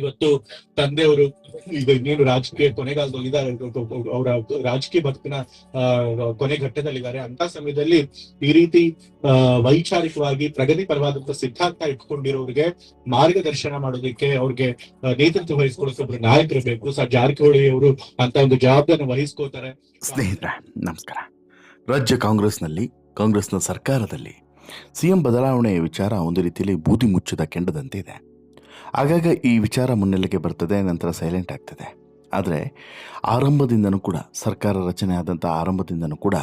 ಇವತ್ತು ತಂದೆಯವರು, ಈಗ ಇನ್ನೇನು ರಾಜಕೀಯ ಕೊನೆಗಾಲದಲ್ಲಿ ಇದ್ದಾರೆ ಅವರ ರಾಜಕೀಯ ಬದುಕಿನ ಕೊನೆ ಘಟ್ಟದಲ್ಲಿದ್ದಾರೆ. ಅಂತ ಸಮಯದಲ್ಲಿ ಈ ರೀತಿ ವೈಚಾರಿಕವಾಗಿ ವೈಚಾರಿಕವಾಗಿ ಪ್ರಗತಿಪರವಾದಂತ ಸಿದ್ಧಾಂತ ಇಟ್ಕೊಂಡಿರೋರಿಗೆ ಮಾರ್ಗದರ್ಶನ ಮಾಡೋದಕ್ಕೆ ಅವ್ರಿಗೆ ನೇತೃತ್ವ ವಹಿಸ್ಕೊಳ್ಳೋಕೆ ಒಬ್ರು ನಾಯಕರು ಬೇಕು. ಸರ್ ಜಾರಕಿಹೊಳಿ ಅವರು ಅಂತ ಒಂದು ಜವಾಬ್ದಾರಿ ವಹಿಸ್ಕೋತಾರೆ. ಸ್ನೇಹಿತರ, ನಮಸ್ಕಾರ. ರಾಜ್ಯ ಕಾಂಗ್ರೆಸ್ನಲ್ಲಿ, ಕಾಂಗ್ರೆಸ್ನ ಸರ್ಕಾರದಲ್ಲಿ ಸಿಎಂ ಬದಲಾವಣೆಯ ವಿಚಾರ ಒಂದು ರೀತಿಯಲ್ಲಿ ಬೂದಿ ಮುಚ್ಚಿದ ಕೆಂಡದಂತೆ ಇದೆ ಆಗಾಗ ಈ ವಿಚಾರ ಮುನ್ನೆಲೆಗೆ ಬರ್ತದೆ, ನಂತರ ಸೈಲೆಂಟ್ ಆಗ್ತದೆ. ಆದರೆ ಆರಂಭದಿಂದನೂ ಕೂಡ, ಸರ್ಕಾರ ರಚನೆ ಆದಂಥ ಆರಂಭದಿಂದನೂ ಕೂಡ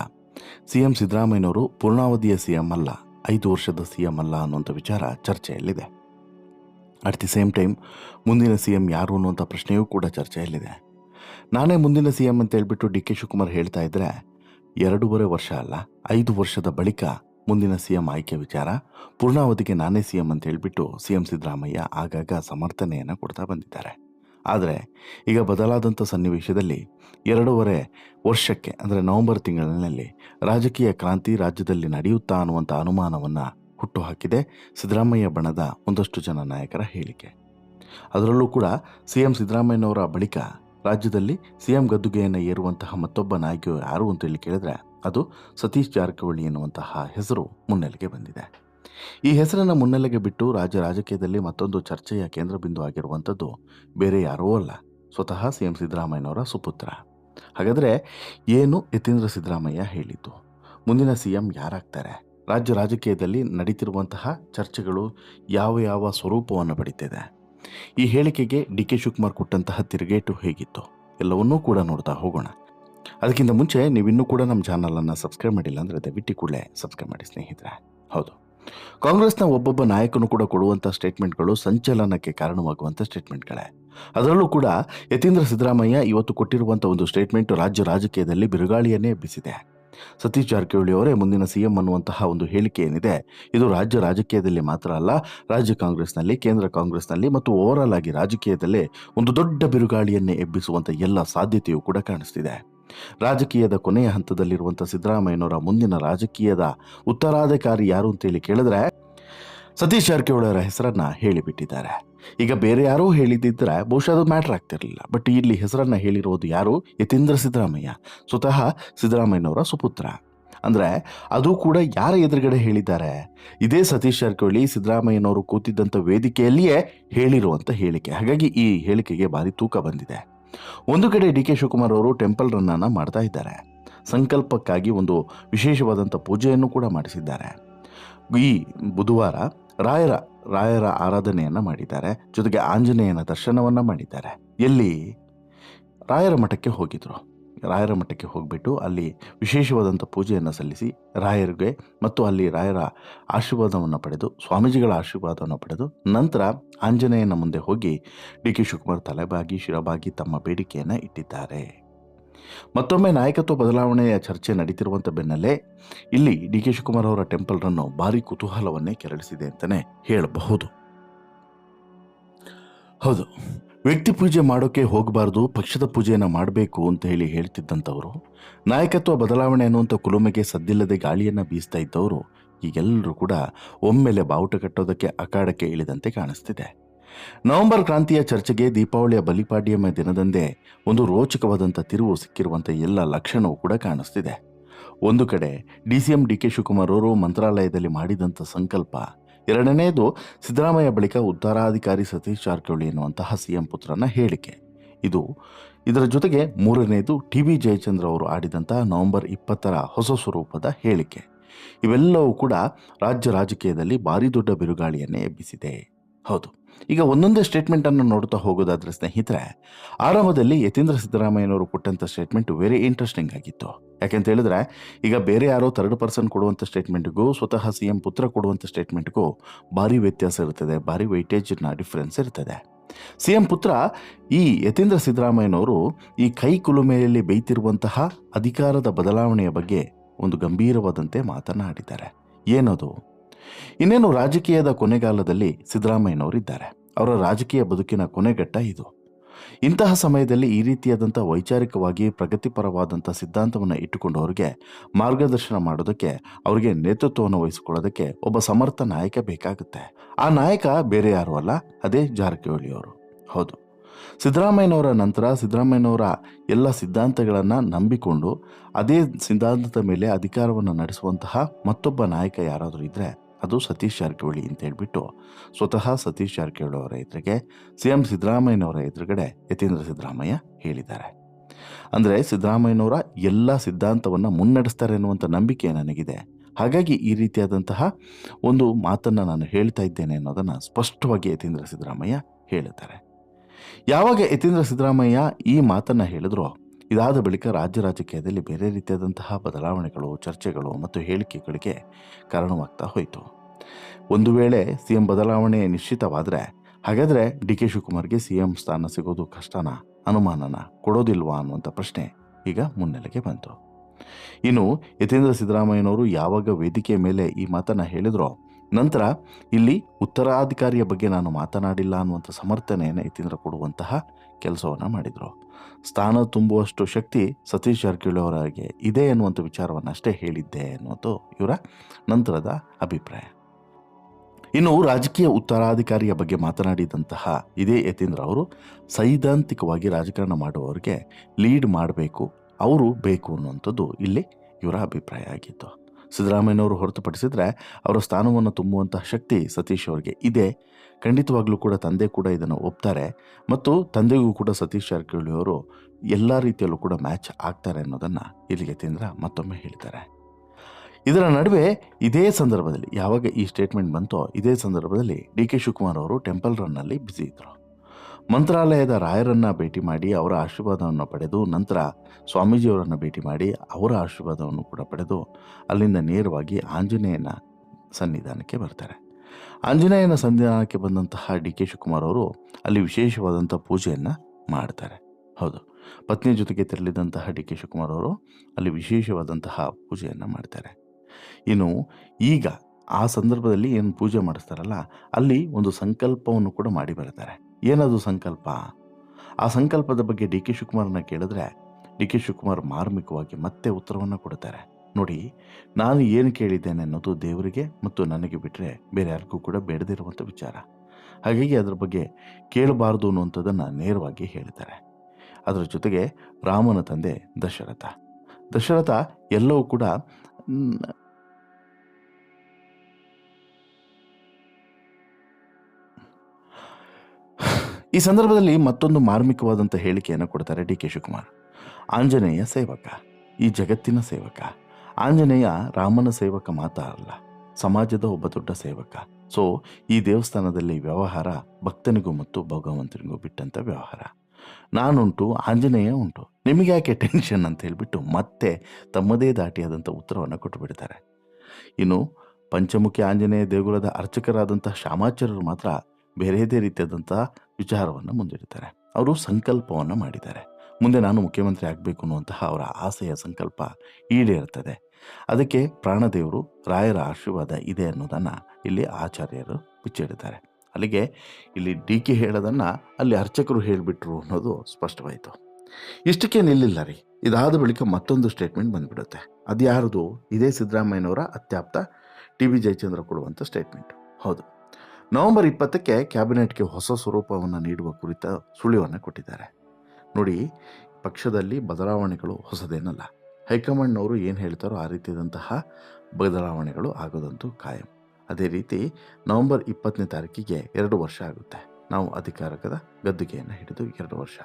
ಸಿ ಎಂ ಸಿದ್ದರಾಮಯ್ಯನವರು ಪೂರ್ಣಾವಧಿಯ ಸಿ ಎಂ ಅಲ್ಲ, ಐದು ವರ್ಷದ ಸಿ ಎಂ ಅಲ್ಲ ಅನ್ನುವಂಥ ವಿಚಾರ ಚರ್ಚೆಯಲ್ಲಿದೆ. ಅಟ್ ದಿ ಸೇಮ್ ಟೈಮ್ ಮುಂದಿನ ಸಿ ಎಂ ಯಾರು ಅನ್ನುವಂಥ ಪ್ರಶ್ನೆಯೂ ಕೂಡ ಚರ್ಚೆಯಲ್ಲಿದೆ. ನಾನೇ ಮುಂದಿನ ಸಿ ಎಂ ಅಂತ ಹೇಳ್ಬಿಟ್ಟು ಡಿ ಕೆ ಶಿವಕುಮಾರ್ ಹೇಳ್ತಾ ಇದ್ದರೆ ಎರಡೂವರೆ ವರ್ಷ ಅಲ್ಲ, ಐದು ವರ್ಷದ ಬಳಿಕ ಮುಂದಿನ ಸಿಎಂ ಆಯ್ಕೆ ವಿಚಾರ. ಪೂರ್ಣಾವಧಿಗೆ ನಾನೇ ಸಿಎಂ ಅಂತ ಹೇಳಿಬಿಟ್ಟು ಸಿಎಂ ಸಿದ್ದರಾಮಯ್ಯ ಆಗಾಗ ಸಮರ್ಥನೆಯನ್ನು ಕೊಡ್ತಾ ಬಂದಿದ್ದಾರೆ. ಆದರೆ ಈಗ ಬದಲಾದಂಥ ಸನ್ನಿವೇಶದಲ್ಲಿ ಎರಡೂವರೆ ವರ್ಷಕ್ಕೆ, ಅಂದರೆ ನವೆಂಬರ್ ತಿಂಗಳಿನಲ್ಲಿ ರಾಜಕೀಯ ಕ್ರಾಂತಿ ರಾಜ್ಯದಲ್ಲಿ ನಡೆಯುತ್ತಾ ಅನ್ನುವಂಥ ಅನುಮಾನವನ್ನು ಹುಟ್ಟುಹಾಕಿದೆ ಸಿದ್ದರಾಮಯ್ಯ ಬಣದ ಒಂದಷ್ಟು ಜನ ನಾಯಕರ ಹೇಳಿಕೆ. ಅದರಲ್ಲೂ ಕೂಡ ಸಿ ಎಂ ಸಿದ್ದರಾಮಯ್ಯನವರ ಬಳಿಕ ರಾಜ್ಯದಲ್ಲಿ ಸಿಎಂ ಗದ್ದುಗೆಯನ್ನು ಏರುವಂತಹ ಮತ್ತೊಬ್ಬ ನಾಯಕ ಯಾರು ಅಂತ ಹೇಳಿ ಕೇಳಿದ್ರೆ ಅದು ಸತೀಶ್ ಜಾರಕಿಹೊಳಿ ಎನ್ನುವಂತಹ ಹೆಸರು ಮುನ್ನೆಲೆಗೆ ಬಂದಿದೆ. ಈ ಹೆಸರನ್ನು ಮುನ್ನೆಲೆಗೆ ಬಿಟ್ಟು ರಾಜ್ಯ ರಾಜಕೀಯದಲ್ಲಿ ಮತ್ತೊಂದು ಚರ್ಚೆಯ ಕೇಂದ್ರ ಬಿಂದು ಆಗಿರುವಂಥದ್ದು ಬೇರೆ ಯಾರೂ ಅಲ್ಲ, ಸ್ವತಃ ಸಿ ಎಂ ಸಿದ್ದರಾಮಯ್ಯನವರ ಸುಪುತ್ರ. ಹಾಗಾದರೆ ಏನು ಯತೀಂದ್ರ ಸಿದ್ದರಾಮಯ್ಯ ಹೇಳಿದ್ದು? ಮುಂದಿನ ಸಿ ಎಂ ಯಾರಾಗ್ತಾರೆ? ರಾಜ್ಯ ರಾಜಕೀಯದಲ್ಲಿ ನಡೀತಿರುವಂತಹ ಚರ್ಚೆಗಳು ಯಾವ ಯಾವ ಸ್ವರೂಪವನ್ನು ಪಡಿತಿದೆ ಈ ಹೇಳಿಕೆಗೆ ಡಿ ಕೆ ಶಿವಕುಮಾರ್ ಕೊಟ್ಟಂತಹ ತಿರುಗೇಟು ಹೇಗಿತ್ತು? ಎಲ್ಲವನ್ನೂ ಕೂಡ ನೋಡ್ತಾ ಹೋಗೋಣ. ಅದಕ್ಕಿಂತ ಮುಂಚೆ ನೀವಿನ್ನೂ ಕೂಡ ನಮ್ಮ ಚಾನಲನ್ನು ಸಬ್ಸ್ಕ್ರೈಬ್ ಮಾಡಿಲ್ಲ ಅಂದರೆ ದಯವಿಟ್ಟು ಕೂಡಲೇ ಸಬ್ಸ್ಕ್ರೈಬ್ ಮಾಡಿ ಸ್ನೇಹಿತರೆ. ಹೌದು. ಕಾಂಗ್ರೆಸ್ನ ಒಬ್ಬೊಬ್ಬ ನಾಯಕನು ಕೂಡ ಕೊಡುವಂಥ ಸ್ಟೇಟ್ಮೆಂಟ್ಗಳು ಸಂಚಲನಕ್ಕೆ ಕಾರಣವಾಗುವಂಥ ಸ್ಟೇಟ್ಮೆಂಟ್ಗಳೇ. ಅದರಲ್ಲೂ ಕೂಡ ಯತೀಂದ್ರ ಸಿದ್ದರಾಮಯ್ಯ ಇವತ್ತು ಕೊಟ್ಟಿರುವಂಥ ಒಂದು ಸ್ಟೇಟ್ಮೆಂಟ್ ರಾಜ್ಯ ರಾಜಕೀಯದಲ್ಲಿ ಬಿರುಗಾಳಿಯನ್ನೇ ಎಬ್ಬಿಸಿದೆ. ಸತೀಶ್ ಜಾರಕಿಹೊಳಿ ಅವರೇ ಮುಂದಿನ ಸಿಎಂ ಅನ್ನುವಂತಹ ಒಂದು ಹೇಳಿಕೆ ಏನಿದೆ, ಇದು ರಾಜ್ಯ ರಾಜಕೀಯದಲ್ಲಿ ಮಾತ್ರ ಅಲ್ಲ, ರಾಜ್ಯ ಕಾಂಗ್ರೆಸ್ನಲ್ಲಿ, ಕೇಂದ್ರ ಕಾಂಗ್ರೆಸ್ನಲ್ಲಿ ಮತ್ತು ಓವರಾಲ್ ಆಗಿ ರಾಜಕೀಯದಲ್ಲಿ ಒಂದು ದೊಡ್ಡ ಬಿರುಗಾಳಿಯನ್ನೇ ಎಬ್ಬಿಸುವಂಥ ಎಲ್ಲ ಸಾಧ್ಯತೆಯೂ ಕೂಡ ಕಾಣಿಸ್ತಿದೆ. ರಾಜಕೀಯದ ಕೊನೆಯ ಹಂತದಲ್ಲಿರುವಂಥ ಸಿದ್ದರಾಮಯ್ಯನವರ ಮುಂದಿನ ರಾಜಕೀಯದ ಉತ್ತರಾಧಿಕಾರಿ ಯಾರು ಅಂತೇಳಿ ಕೇಳಿದ್ರೆ ಸತೀಶ್ ಜಾರಕಿಹೊಳಿಯವರ ಹೆಸರನ್ನ ಹೇಳಿಬಿಟ್ಟಿದ್ದಾರೆ. ಈಗ ಬೇರೆ ಯಾರೋ ಹೇಳಿದ್ದಿದ್ರೆ ಬಹುಶಃ ಅದು ಮ್ಯಾಟ್ರ್ ಆಗ್ತಿರಲಿಲ್ಲ. ಬಟ್ ಇಲ್ಲಿ ಹೆಸರನ್ನ ಹೇಳಿರೋದು ಯಾರು? ಯತೀಂದ್ರ ಸಿದ್ದರಾಮಯ್ಯ. ಸ್ವತಃ ಸಿದ್ದರಾಮಯ್ಯನವರ ಸುಪುತ್ರ. ಅಂದರೆ ಅದು ಕೂಡ ಯಾರ ಎದುರುಗಡೆ ಹೇಳಿದ್ದಾರೆ? ಇದೇ ಸತೀಶ್ ಜಾರಕಿಹೊಳಿ ಸಿದ್ದರಾಮಯ್ಯನವರು ಕೂತಿದ್ದಂಥ ವೇದಿಕೆಯಲ್ಲಿಯೇ ಹೇಳಿರುವಂಥ ಹೇಳಿಕೆ. ಹಾಗಾಗಿ ಈ ಹೇಳಿಕೆಗೆ ಭಾರಿ ತೂಕ ಬಂದಿದೆ. ಒಂದು ಕಡೆ ಡಿ ಕೆ ಶಿವಕುಮಾರ್ ಅವರು ಟೆಂಪಲ್ ರನ್ನನ್ನು ಮಾಡ್ತಾ ಇದ್ದಾರೆ. ಸಂಕಲ್ಪಕ್ಕಾಗಿ ಒಂದು ವಿಶೇಷವಾದಂಥ ಪೂಜೆಯನ್ನು ಕೂಡ ಮಾಡಿಸಿದ್ದಾರೆ. ಈ ಬುಧವಾರ ರಾಯರ ರಾಯರ ಆರಾಧನೆಯನ್ನು ಮಾಡಿದ್ದಾರೆ. ಜೊತೆಗೆ ಆಂಜನೇಯನ ದರ್ಶನವನ್ನು ಮಾಡಿದ್ದಾರೆ. ಎಲ್ಲಿ? ರಾಯರ ಮಠಕ್ಕೆ ಹೋಗಿದ್ರು. ರಾಯರ ಮಠಕ್ಕೆ ಹೋಗಿಬಿಟ್ಟು ಅಲ್ಲಿ ವಿಶೇಷವಾದಂಥ ಪೂಜೆಯನ್ನು ಸಲ್ಲಿಸಿ ರಾಯರಿಗೆ ಮತ್ತು ಅಲ್ಲಿ ರಾಯರ ಆಶೀರ್ವಾದವನ್ನು ಪಡೆದು, ಸ್ವಾಮೀಜಿಗಳ ಆಶೀರ್ವಾದವನ್ನು ಪಡೆದು ನಂತರ ಆಂಜನೇಯನ ಮುಂದೆ ಹೋಗಿ ಡಿ ಕೆ ಶಿವಕುಮಾರ್ ತಲೆಬಾಗಿ, ಶಿರಬಾಗಿ ತಮ್ಮ ಬೇಡಿಕೆಯನ್ನು ಇಟ್ಟಿದ್ದಾರೆ. ಮತ್ತೊಮ್ಮೆ ನಾಯಕತ್ವ ಬದಲಾವಣೆಯ ಚರ್ಚೆ ನಡೀತಿರುವಂಥ ಬೆನ್ನಲ್ಲೇ ಇಲ್ಲಿ ಡಿ ಕೆ ಶಿವಕುಮಾರ್ ಅವರ ಟೆಂಪಲ್ ರನ್ನು ಭಾರಿ ಕುತೂಹಲವನ್ನೇ ಕೆರಳಿಸಿದೆ ಅಂತಲೇ ಹೇಳಬಹುದು. ಹೌದು. ವ್ಯಕ್ತಿ ಪೂಜೆ ಮಾಡೋಕೆ ಹೋಗಬಾರ್ದು, ಪಕ್ಷದ ಪೂಜೆಯನ್ನು ಮಾಡಬೇಕು ಅಂತ ಹೇಳಿ ಹೇಳ್ತಿದ್ದಂಥವರು, ನಾಯಕತ್ವ ಬದಲಾವಣೆ ಅನ್ನುವಂಥ ಕುಲುಮೆಗೆ ಸದ್ದಿಲ್ಲದೆ ಗಾಳಿಯನ್ನು ಬೀಸ್ತಾ ಇದ್ದವರು ಈಗೆಲ್ಲರೂ ಕೂಡ ಒಮ್ಮೆಲೆ ಬಾವುಟ ಕಟ್ಟೋದಕ್ಕೆ ಅಖಾಡಕ್ಕೆ ಇಳಿದಂತೆ ಕಾಣಿಸ್ತಿದೆ. ನವೆಂಬರ್ ಕ್ರಾಂತಿಯ ಚರ್ಚೆಗೆ ದೀಪಾವಳಿಯ ಬಲಿಪಾಡ್ಯಮ ದಿನದಂದೇ ಒಂದು ರೋಚಕವಾದಂಥ ತಿರುವು ಸಿಕ್ಕಿರುವಂಥ ಎಲ್ಲ ಲಕ್ಷಣವೂ ಕೂಡ ಕಾಣಿಸ್ತಿದೆ. ಒಂದು ಕಡೆ D C M D K Shivakumar ಅವರು ಮಂತ್ರಾಲಯದಲ್ಲಿ ಮಾಡಿದಂಥ ಸಂಕಲ್ಪ ಎರಡನೆಯದು ಸಿದ್ದರಾಮಯ್ಯ ಬಳಿಕ ಉತ್ತರಾಧಿಕಾರಿ ಸತೀಶ್ ಜಾರಕಿಹೊಳಿ ಎನ್ನುವಂತಹ ಸಿಎಂ ಪುತ್ರನ ಹೇಳಿಕೆ. ಇದು, ಇದರ ಜೊತೆಗೆ ಮೂರನೆಯದು ಟಿ ವಿ ಜಯಚಂದ್ರ ಅವರು ಆಡಿದಂತಹ ನವೆಂಬರ್ ಇಪ್ಪತ್ತರ ಹೊಸ ಸ್ವರೂಪದ ಹೇಳಿಕೆ. ಇವೆಲ್ಲವೂ ಕೂಡ ರಾಜ್ಯ ರಾಜಕೀಯದಲ್ಲಿ ಭಾರಿ ದೊಡ್ಡ ಬಿರುಗಾಳಿಯನ್ನೇ ಎಬ್ಬಿಸಿದೆ. ಹೌದು. ಈಗ ಒಂದೊಂದೇ ಸ್ಟೇಟ್ಮೆಂಟನ್ನು ನೋಡ್ತಾ ಹೋಗೋದಾದರೆ ಸ್ನೇಹಿತರೆ, ಆರಂಭದಲ್ಲಿ ಯತೀಂದ್ರ ಸಿದ್ದರಾಮಯ್ಯನವರು ಕೊಟ್ಟಂಥ ಸ್ಟೇಟ್ಮೆಂಟ್ ವೆರಿ ಇಂಟ್ರೆಸ್ಟಿಂಗ್ ಆಗಿತ್ತು. ಯಾಕೆಂತ ಹೇಳಿದ್ರೆ, ಈಗ ಬೇರೆ ಯಾರೋ ಥರ್ಡ್ ಪರ್ಸನ್ ಕೊಡುವಂಥ ಸ್ಟೇಟ್ಮೆಂಟ್ಗೂ ಸ್ವತಃ ಸಿ ಎಂ ಪುತ್ರ ಕೊಡುವಂಥ ಸ್ಟೇಟ್ಮೆಂಟ್ಗೂ ಭಾರಿ ವ್ಯತ್ಯಾಸ ಇರ್ತದೆ ಭಾರಿ ವೈಟೇಜ್ನ ಡಿಫ್ರೆನ್ಸ್ ಇರ್ತದೆ. ಸಿ ಎಂ ಪುತ್ರ ಈ ಯತೀಂದ್ರ ಸಿದ್ದರಾಮಯ್ಯನವರು ಈ ಕೈ ಕುಲುಮೆಯಲ್ಲಿ ಬೈತಿರುವಂತಹ ಅಧಿಕಾರದ ಬದಲಾವಣೆಯ ಬಗ್ಗೆ ಒಂದು ಗಂಭೀರವಾದಂತೆ ಮಾತನಾಡಿದ್ದಾರೆ. ಏನದು? ಇನ್ನೇನು ರಾಜಕೀಯದ ಕೊನೆಗಾಲದಲ್ಲಿ ಸಿದ್ದರಾಮಯ್ಯನವರಿದ್ದಾರೆ. ಅವರ ರಾಜಕೀಯ ಬದುಕಿನ ಕೊನೆಘಟ್ಟ ಇದು. ಇಂತಹ ಸಮಯದಲ್ಲಿ ಈ ರೀತಿಯಾದಂಥ ವೈಚಾರಿಕವಾಗಿ ಪ್ರಗತಿಪರವಾದಂಥ ಸಿದ್ಧಾಂತವನ್ನು ಇಟ್ಟುಕೊಂಡವರಿಗೆ ಮಾರ್ಗದರ್ಶನ ಮಾಡೋದಕ್ಕೆ, ಅವರಿಗೆ ನೇತೃತ್ವವನ್ನು ವಹಿಸಿಕೊಳ್ಳೋದಕ್ಕೆ ಒಬ್ಬ ಸಮರ್ಥ ನಾಯಕ ಬೇಕಾಗುತ್ತೆ. ಆ ನಾಯಕ ಬೇರೆ ಯಾರು ಅಲ್ಲ, ಅದೇ ಜಾರಕಿಹೊಳಿ ಅವರು ಹೌದು. ಸಿದ್ದರಾಮಯ್ಯನವರ ನಂತರ ಸಿದ್ದರಾಮಯ್ಯನವರ ಎಲ್ಲ ಸಿದ್ಧಾಂತಗಳನ್ನು ನಂಬಿಕೊಂಡು, ಅದೇ ಸಿದ್ಧಾಂತದ ಮೇಲೆ ಅಧಿಕಾರವನ್ನು ನಡೆಸುವಂತಹ ಮತ್ತೊಬ್ಬ ನಾಯಕ ಯಾರಾದರೂ ಇದ್ದರೆ ಅದು ಸತೀಶ್ ಜಾರಕಿಹೊಳಿ ಅಂತ ಹೇಳ್ಬಿಟ್ಟು ಸ್ವತಃ ಸತೀಶ್ ಜಾರಕಿಹೊಳಿ ಅವರ ಎದುರಿಗೆ ಸಿ ಎಂ ಸಿದ್ದರಾಮಯ್ಯನವರ ಎದುರುಗಡೆ ಯತೀಂದ್ರ ಸಿದ್ದರಾಮಯ್ಯ ಹೇಳಿದ್ದಾರೆ. ಅಂದರೆ ಸಿದ್ದರಾಮಯ್ಯನವರ ಎಲ್ಲ ಸಿದ್ಧಾಂತವನ್ನು ಮುನ್ನಡೆಸ್ತಾರೆ ಅನ್ನುವಂಥ ನಂಬಿಕೆ ನನಗಿದೆ. ಹಾಗಾಗಿ ಈ ರೀತಿಯಾದಂತಹ ಒಂದು ಮಾತನ್ನು ನಾನು ಹೇಳ್ತಾ ಇದ್ದೇನೆ ಅನ್ನೋದನ್ನು ಸ್ಪಷ್ಟವಾಗಿ ಯತೀಂದ್ರ ಸಿದ್ದರಾಮಯ್ಯ ಹೇಳುತ್ತಾರೆ. ಯಾವಾಗ ಯತೀಂದ್ರ ಸಿದ್ದರಾಮಯ್ಯ ಈ ಮಾತನ್ನು ಹೇಳಿದ್ರೋ ಇದಾದ ಬಳಿಕ ರಾಜ್ಯ ರಾಜಕೀಯದಲ್ಲಿ ಬೇರೆ ರೀತಿಯಾದಂತಹ ಬದಲಾವಣೆಗಳು, ಚರ್ಚೆಗಳು ಮತ್ತು ಹೇಳಿಕೆಗಳಿಗೆ ಕಾರಣವಾಗ್ತಾ ಹೋಯಿತು. ಒಂದು ವೇಳೆ ಸಿ ಎಂ ಬದಲಾವಣೆ ನಿಶ್ಚಿತವಾದರೆ, ಹಾಗಾದರೆ ಡಿ ಕೆ ಶಿವಕುಮಾರ್ಗೆ ಸಿ ಎಂ ಸ್ಥಾನ ಸಿಗೋದು ಕಷ್ಟನಾ, ಅನುಮಾನನ, ಕೊಡೋದಿಲ್ವಾ ಅನ್ನುವಂಥ ಪ್ರಶ್ನೆ ಈಗ ಮುನ್ನೆಲೆಗೆ ಬಂತು. ಇನ್ನು ಯತೀಂದ್ರ ಸಿದ್ದರಾಮಯ್ಯನವರು ಯಾವಾಗ ವೇದಿಕೆ ಮೇಲೆ ಈ ಮಾತನ್ನು ಹೇಳಿದ್ರೋ, ನಂತರ ಇಲ್ಲಿ ಉತ್ತರಾಧಿಕಾರಿಯ ಬಗ್ಗೆ ನಾನು ಮಾತನಾಡಿಲ್ಲ ಅನ್ನುವಂಥ ಸಮರ್ಥನೆಯನ್ನು ಯತೀಂದ್ರ ಕೊಡುವಂತಹ ಕೆಲಸವನ್ನು ಮಾಡಿದರು. ಸ್ಥಾನ ತುಂಬುವಷ್ಟು ಶಕ್ತಿ ಸತೀಶ್ ಜಾರಕಿಹೊಳಿ ಅವರಿಗೆ ಇದೆ ಎನ್ನುವಂಥ ವಿಚಾರವನ್ನು ಅಷ್ಟೇ ಹೇಳಿದ್ದೆ ಅನ್ನೋದು ಇವರ ನಂತರದ ಅಭಿಪ್ರಾಯ. ಇನ್ನು ರಾಜಕೀಯ ಉತ್ತರಾಧಿಕಾರಿಯ ಬಗ್ಗೆ ಮಾತನಾಡಿದಂತಹ ಇದೇ ಯತೀಂದ್ರ ಅವರು ಸೈದ್ಧಾಂತಿಕವಾಗಿ ರಾಜಕಾರಣ ಮಾಡುವವರಿಗೆ ಲೀಡ್ ಮಾಡಬೇಕು, ಅವರು ಬೇಕು ಅನ್ನುವಂಥದ್ದು ಇಲ್ಲಿ ಇವರ ಅಭಿಪ್ರಾಯ ಆಗಿತ್ತು ಸಿದ್ದರಾಮಯ್ಯನವರು ಹೊರತುಪಡಿಸಿದ್ರೆ ಅವರ ಸ್ಥಾನವನ್ನು ತುಂಬುವಂತಹ ಶಕ್ತಿ ಸತೀಶ್ ಅವರಿಗೆ ಇದೆ. ಖಂಡಿತವಾಗ್ಲೂ ಕೂಡ ತಂದೆ ಕೂಡ ಇದನ್ನು ಒಪ್ತಾರೆ. ಮತ್ತು ತಂದೆಗೂ ಕೂಡ ಸತೀಶ್ ಜಾರಕಿಹೊಳಿ ಅವರು ಎಲ್ಲ ರೀತಿಯಲ್ಲೂ ಕೂಡ ಮ್ಯಾಚ್ ಆಗ್ತಾರೆ ಅನ್ನೋದನ್ನು ಇಲ್ಲಿಗೆ ತಿಂದ್ರ ಮತ್ತೊಮ್ಮೆ ಹೇಳ್ತಾರೆ ಇದರ ನಡುವೆ ಇದೇ ಸಂದರ್ಭದಲ್ಲಿ ಯಾವಾಗ ಈ ಸ್ಟೇಟ್ಮೆಂಟ್ ಬಂತೋ, ಇದೇ ಸಂದರ್ಭದಲ್ಲಿ ಡಿ ಕೆ ಶಿವಕುಮಾರ್ ಅವರು ಟೆಂಪಲ್ ರನ್ನಲ್ಲಿ ಬ್ಯುಸಿ ಇದ್ದರು ಮಂತ್ರಾಲಯದ ರಾಯರನ್ನು ಭೇಟಿ ಮಾಡಿ ಅವರ ಆಶೀರ್ವಾದವನ್ನು ಪಡೆದು ನಂತರ ಸ್ವಾಮೀಜಿಯವರನ್ನು ಭೇಟಿ ಮಾಡಿ ಅವರ ಆಶೀರ್ವಾದವನ್ನು ಕೂಡ ಪಡೆದು ಅಲ್ಲಿಂದ ನೇರವಾಗಿ ಆಂಜನೇಯನ ಸನ್ನಿಧಾನಕ್ಕೆ ಬರ್ತಾರೆ. ಆಂಜನೇಯನ ಸನ್ನಿಧಾನಕ್ಕೆ ಬಂದಂತಹ ಡಿ ಕೆ ಶಿವಕುಮಾರ್ ಅವರು ಅಲ್ಲಿ ವಿಶೇಷವಾದಂಥ ಪೂಜೆಯನ್ನು ಮಾಡ್ತಾರೆ. ಹೌದು. ಪತ್ನಿ ಜೊತೆಗೆ ತೆರಳಿದಂತಹ ಡಿ ಕೆ ಶಿವಕುಮಾರ್ ಅವರು ಅಲ್ಲಿ ವಿಶೇಷವಾದಂತಹ ಪೂಜೆಯನ್ನು ಮಾಡ್ತಾರೆ. ಇನ್ನು ಈಗ ಆ ಸಂದರ್ಭದಲ್ಲಿ ಏನು ಪೂಜೆ ಮಾಡಿಸ್ತಾರಲ್ಲ, ಅಲ್ಲಿ ಒಂದು ಸಂಕಲ್ಪವನ್ನು ಕೂಡ ಮಾಡಿ ಬರ್ತಾರೆ. ಏನದು ಸಂಕಲ್ಪ? ಆ ಸಂಕಲ್ಪದ ಬಗ್ಗೆ ಡಿ ಕೆ ಶಿವಕುಮಾರನ್ನ ಕೇಳಿದ್ರೆ ಡಿ ಕೆ ಶಿವಕುಮಾರ್ ಮಾರ್ಮಿಕವಾಗಿ ಮತ್ತೆ ಉತ್ತರವನ್ನು ಕೊಡ್ತಾರೆ. ನೋಡಿ, ನಾನು ಏನು ಕೇಳಿದ್ದೇನೆ ಅನ್ನೋದು ದೇವರಿಗೆ ಮತ್ತು ನನಗೆ ಬಿಟ್ಟರೆ ಬೇರೆ ಯಾರಿಗೂ ಕೂಡ ಬೇಡದಿರುವಂಥ ವಿಚಾರ. ಹಾಗಾಗಿ ಅದರ ಬಗ್ಗೆ ಕೇಳಬಾರದು ಅನ್ನುವಂಥದ್ದನ್ನು ನೇರವಾಗಿ ಹೇಳ್ತಾರೆ ಅದರ ಜೊತೆಗೆ ರಾಮನ ತಂದೆ ದಶರಥ. ದಶರಥ ಎಲ್ಲವೂ ಕೂಡ ಈ ಸಂದರ್ಭದಲ್ಲಿ ಮತ್ತೊಂದು ಮಾರ್ಮಿಕವಾದಂಥ ಹೇಳಿಕೆಯನ್ನು ಕೊಡ್ತಾರೆ ಡಿ ಕೆ ಶಿವಕುಮಾರ್. ಆಂಜನೇಯ ಸೇವಕ, ಈ ಜಗತ್ತಿನ ಸೇವಕ. ಆಂಜನೇಯ ರಾಮನ ಸೇವಕ ಮಾತ್ರ ಅಲ್ಲ, ಸಮಾಜದ ಒಬ್ಬ ದೊಡ್ಡ ಸೇವಕ. ಸೊ ಈ ದೇವಸ್ಥಾನದಲ್ಲಿ ವ್ಯವಹಾರ ಭಕ್ತನಿಗೂ ಮತ್ತು ಭಗವಂತನಿಗೂ ಬಿಟ್ಟಂಥ ವ್ಯವಹಾರ. ನಾನುಂಟು, ಆಂಜನೇಯ ಉಂಟು. ನಿಮಗೆ ಯಾಕೆ ಟೆನ್ಷನ್ ಅಂತ ಹೇಳಿಬಿಟ್ಟು ಮತ್ತೆ ತಮ್ಮದೇ ದಾಟಿಯಾದಂಥ ಉತ್ತರವನ್ನು ಕೊಟ್ಟುಬಿಡ್ತಾರೆ. ಇನ್ನು ಪಂಚಮುಖಿ ಆಂಜನೇಯ ದೇಗುಲದ ಅರ್ಚಕರಾದಂಥ ಶ್ಯಾಮಾಚಾರ್ಯರು ಮಾತ್ರ ಬೇರೆದೇ ರೀತಿಯಾದಂಥ ವಿಚಾರವನ್ನು ಮುಂದಿಡ್ತಾರೆ. ಅವರು ಸಂಕಲ್ಪವನ್ನು ಮಾಡಿದ್ದಾರೆ. ಮುಂದೆ ನಾನು ಮುಖ್ಯಮಂತ್ರಿ ಆಗಬೇಕು ಅನ್ನುವಂತಹ ಅವರ ಆಸೆಯ ಸಂಕಲ್ಪ ಈಡೇರುತ್ತದೆ. ಅದಕ್ಕೆ ಪ್ರಾಣದೇವರು ರಾಯರ ಆಶೀರ್ವಾದ ಇದೆ ಅನ್ನೋದನ್ನು ಇಲ್ಲಿ ಆಚಾರ್ಯರು ಬಿಚ್ಚಿಡ್ತಾರೆ ಅಲ್ಲಿಗೆ ಇಲ್ಲಿ ಡಿ ಕೆ ಹೇಳೋದನ್ನು ಅಲ್ಲಿ ಅರ್ಚಕರು ಹೇಳಿಬಿಟ್ರು ಅನ್ನೋದು ಸ್ಪಷ್ಟವಾಯಿತು. ಇಷ್ಟಕ್ಕೆ ನಿಲ್ಲಿಲ್ಲ ರೀ. ಇದಾದ ಬಳಿಕ ಮತ್ತೊಂದು ಸ್ಟೇಟ್ಮೆಂಟ್ ಬಂದ್ಬಿಡುತ್ತೆ. ಅದು ಯಾರ್ದು ಇದೇ ಸಿದ್ದರಾಮಯ್ಯನವರ ಅತ್ಯಾಪ್ತ ಟಿ ವಿ ಜಯಚಂದ್ರ ಕೊಡುವಂಥ ಸ್ಟೇಟ್ಮೆಂಟ್ ಹೌದು. ನವೆಂಬರ್ ಇಪ್ಪತ್ತಕ್ಕೆ ಕ್ಯಾಬಿನೆಟ್ಗೆ ಹೊಸ ಸ್ವರೂಪವನ್ನು ನೀಡುವ ಕುರಿತ ಸುಳಿವನ್ನು ಕೊಟ್ಟಿದ್ದಾರೆ. ನೋಡಿ, ಪಕ್ಷದಲ್ಲಿ ಬದಲಾವಣೆಗಳು ಹೊಸದೇನಲ್ಲ. ಹೈಕಮಾಂಡ್ನವರು ಏನು ಹೇಳ್ತಾರೋ ಆ ರೀತಿಯಾದಂತಹ ಬದಲಾವಣೆಗಳು ಆಗೋದಂತೂ ಕಾಯಂ. ಅದೇ ರೀತಿ ನವೆಂಬರ್ ಇಪ್ಪತ್ತನೇ ತಾರೀಕಿಗೆ ಎರಡು ವರ್ಷ ಆಗುತ್ತೆ. ನಾವು ಅಧಿಕಾರಕದ ಗದ್ದುಗೆಯನ್ನು ಹಿಡಿದು ಎರಡು ವರ್ಷ.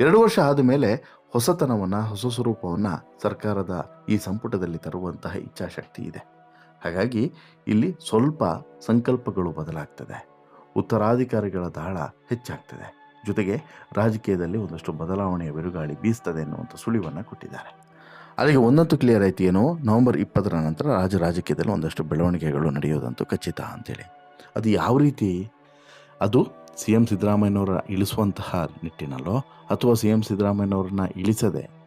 ಎರಡು ವರ್ಷ ಆದ ಮೇಲೆ ಹೊಸತನವನ್ನು, ಹೊಸ ಸ್ವರೂಪವನ್ನು ಸರ್ಕಾರದ ಈ ಸಂಪುಟದಲ್ಲಿ ತರುವಂತಹ ಇಚ್ಛಾಶಕ್ತಿ ಇದೆ. ಹಾಗಾಗಿ ಇಲ್ಲಿ ಸ್ವಲ್ಪ ಸಂಕಲ್ಪಗಳು ಬದಲಾಗ್ತದೆ. ಉತ್ತರಾಧಿಕಾರಿಗಳ ದಾಳ ಹೆಚ್ಚಾಗ್ತದೆ. ಜೊತೆಗೆ ರಾಜಕೀಯದಲ್ಲಿ ಒಂದಷ್ಟು ಬದಲಾವಣೆಯ ಬಿರುಗಾಳಿ ಬೀಸ್ತದೆ ಎನ್ನುವಂಥ ಸುಳಿವನ್ನು ಕೊಟ್ಟಿದ್ದಾರೆ. ಅಲ್ಲಿಗೆ ಒಂದಂತೂ ಕ್ಲಿಯರ್ ಆಯ್ತು ಏನೋ? ನವೆಂಬರ್ ಇಪ್ಪತ್ತರ ನಂತರ ರಾಜ ರಾಜಕೀಯದಲ್ಲಿ ಒಂದಷ್ಟು ಬೆಳವಣಿಗೆಗಳು ನಡೆಯೋದಂತೂ ಖಚಿತ ಅಂತೇಳಿ. ಅದು ಯಾವ ರೀತಿ? ಅದು ಸಿ ಎಂ ಸಿದ್ದರಾಮಯ್ಯನವರ ಇಳಿಸುವಂತಹ ನಿಟ್ಟಿನಲ್ಲೋ ಅಥವಾ ಸಿ ಎಂ ಸಿದ್ದರಾಮಯ್ಯನವ್ರನ್ನ ಇಳಿಸದೆ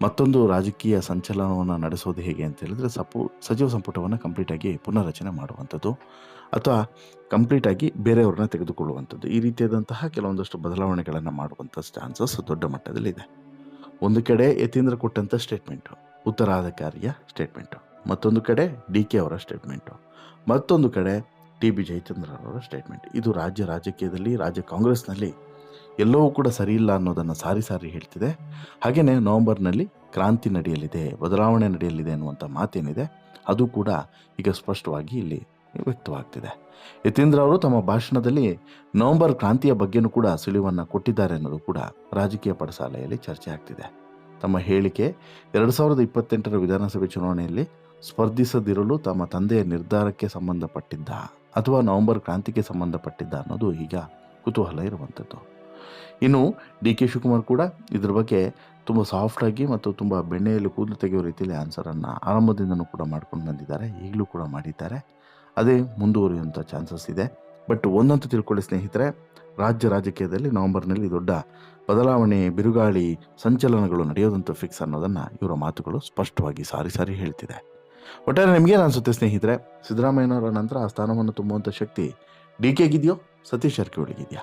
ಮತ್ತೊಂದು ರಾಜಕೀಯ ಸಂಚಲನವನ್ನು ನಡೆಸೋದು ಹೇಗೆ ಅಂತ ಹೇಳಿದ್ರೆ ಸಪು, ಸಚಿವ ಸಂಪುಟವನ್ನು ಕಂಪ್ಲೀಟಾಗಿ ಪುನರ್ರಚನೆ ಮಾಡುವಂಥದ್ದು. ಅಥವಾ ಕಂಪ್ಲೀಟಾಗಿ ಬೇರೆಯವ್ರನ್ನ ತೆಗೆದುಕೊಳ್ಳುವಂಥದ್ದು. ಈ ರೀತಿಯಾದಂತಹ ಕೆಲವೊಂದಷ್ಟು ಬದಲಾವಣೆಗಳನ್ನು ಮಾಡುವಂಥ ಚಾನ್ಸಸ್ ದೊಡ್ಡ ಮಟ್ಟದಲ್ಲಿದೆ ಒಂದು ಕಡೆ ಯತೀಂದ್ರ ಕೊಟ್ಟಂಥ ಸ್ಟೇಟ್ಮೆಂಟು ಉತ್ತರಾಧಿಕಾರಿಯ ಸ್ಟೇಟ್ಮೆಂಟು ಮತ್ತೊಂದು ಕಡೆ ಡಿ ಕೆ ಅವರ ಸ್ಟೇಟ್ಮೆಂಟು ಮತ್ತೊಂದು ಕಡೆ ಟಿ ಬಿ ಜಯಚಂದ್ರ ಅವರ ಸ್ಟೇಟ್ಮೆಂಟ್ ಇದು ರಾಜ್ಯ ರಾಜಕೀಯದಲ್ಲಿ, ರಾಜ್ಯ ಕಾಂಗ್ರೆಸ್ನಲ್ಲಿ ಎಲ್ಲವೂ ಕೂಡ ಸರಿಯಿಲ್ಲ ಅನ್ನೋದನ್ನು ಸಾರಿ ಸಾರಿ ಹೇಳ್ತಿದೆ. ಹಾಗೆಯೇ ನವೆಂಬರ್ನಲ್ಲಿ ಕ್ರಾಂತಿ ನಡೆಯಲಿದೆ, ಬದಲಾವಣೆ ನಡೆಯಲಿದೆ ಅನ್ನುವಂಥ ಮಾತೇನಿದೆ. ಅದು ಕೂಡ ಈಗ ಸ್ಪಷ್ಟವಾಗಿ ಇಲ್ಲಿ ವ್ಯಕ್ತವಾಗ್ತಿದೆ. ಯತೀಂದ್ರ ಅವರು ತಮ್ಮ ಭಾಷಣದಲ್ಲಿ ನವೆಂಬರ್ ಕ್ರಾಂತಿಯ ಬಗ್ಗೆನೂ ಕೂಡ ಸುಳಿವನ್ನು ಕೊಟ್ಟಿದ್ದಾರೆ ಅನ್ನೋದು ಕೂಡ ರಾಜಕೀಯ ಪಡಸಾಲೆಯಲ್ಲಿ ಚರ್ಚೆ ಆಗ್ತಿದೆ. ತಮ್ಮ ಹೇಳಿಕೆ ಎರಡು ಸಾವಿರದ ಇಪ್ಪತ್ತೆಂಟರ ವಿಧಾನಸಭೆ ಚುನಾವಣೆಯಲ್ಲಿ ಸ್ಪರ್ಧಿಸದಿರಲು ತಮ್ಮ ತಂದೆಯ ನಿರ್ಧಾರಕ್ಕೆ ಸಂಬಂಧಪಟ್ಟಿದ್ದ ಅಥವಾ ನವೆಂಬರ್ ಕ್ರಾಂತಿಗೆ ಸಂಬಂಧಪಟ್ಟಿದ್ದ ಅನ್ನೋದು ಈಗ ಕುತೂಹಲ ಇರುವಂಥದ್ದು. ಇನ್ನು ಡಿ ಕೆ ಶಿವಕುಮಾರ್ ಕೂಡ ಇದ್ರ ಬಗ್ಗೆ ತುಂಬ ಸಾಫ್ಟಾಗಿ ಮತ್ತು ತುಂಬ ಬೆಣ್ಣೆಯಲ್ಲಿ ಕೂದಲು ತೆಗೆಯೋ ರೀತಿಯಲ್ಲಿ ಆನ್ಸರನ್ನು ಆರಂಭದಿಂದನೂ ಕೂಡ ಮಾಡ್ಕೊಂಡು ಬಂದಿದ್ದಾರೆ. ಈಗಲೂ ಕೂಡ ಮಾಡಿದ್ದಾರೆ. ಅದೇ ಮುಂದುವರಿಯುವಂಥ ಚಾನ್ಸಸ್ ಇದೆ. ಬಟ್ ಒಂದಂತೂ ತಿಳ್ಕೊಳ್ಳಿ ಸ್ನೇಹಿತರೆ, ರಾಜ್ಯ ರಾಜಕೀಯದಲ್ಲಿ ನವೆಂಬರ್ನಲ್ಲಿ ದೊಡ್ಡ ಬದಲಾವಣೆ, ಬಿರುಗಾಳಿ, ಸಂಚಲನಗಳು ನಡೆಯೋದಂಥ ಫಿಕ್ಸ್ ಅನ್ನೋದನ್ನು ಇವರ ಮಾತುಗಳು ಸ್ಪಷ್ಟವಾಗಿ ಸಾರಿ ಸಾರಿ ಹೇಳ್ತಿದೆ. ಒಟ್ಟಾರೆ ನಿಮಗೇನು ಅನಿಸುತ್ತೆ ಸ್ನೇಹಿತರೆ? ಸಿದ್ದರಾಮಯ್ಯನವರ ನಂತರ ಆ ಸ್ಥಾನವನ್ನು ತುಂಬುವಂಥ ಶಕ್ತಿ ಡಿ ಕೆಗಿದೆಯೋ ಸತೀಶ್ ಜಾರಕಿಹೊಳಿಗಿದೆಯಾ?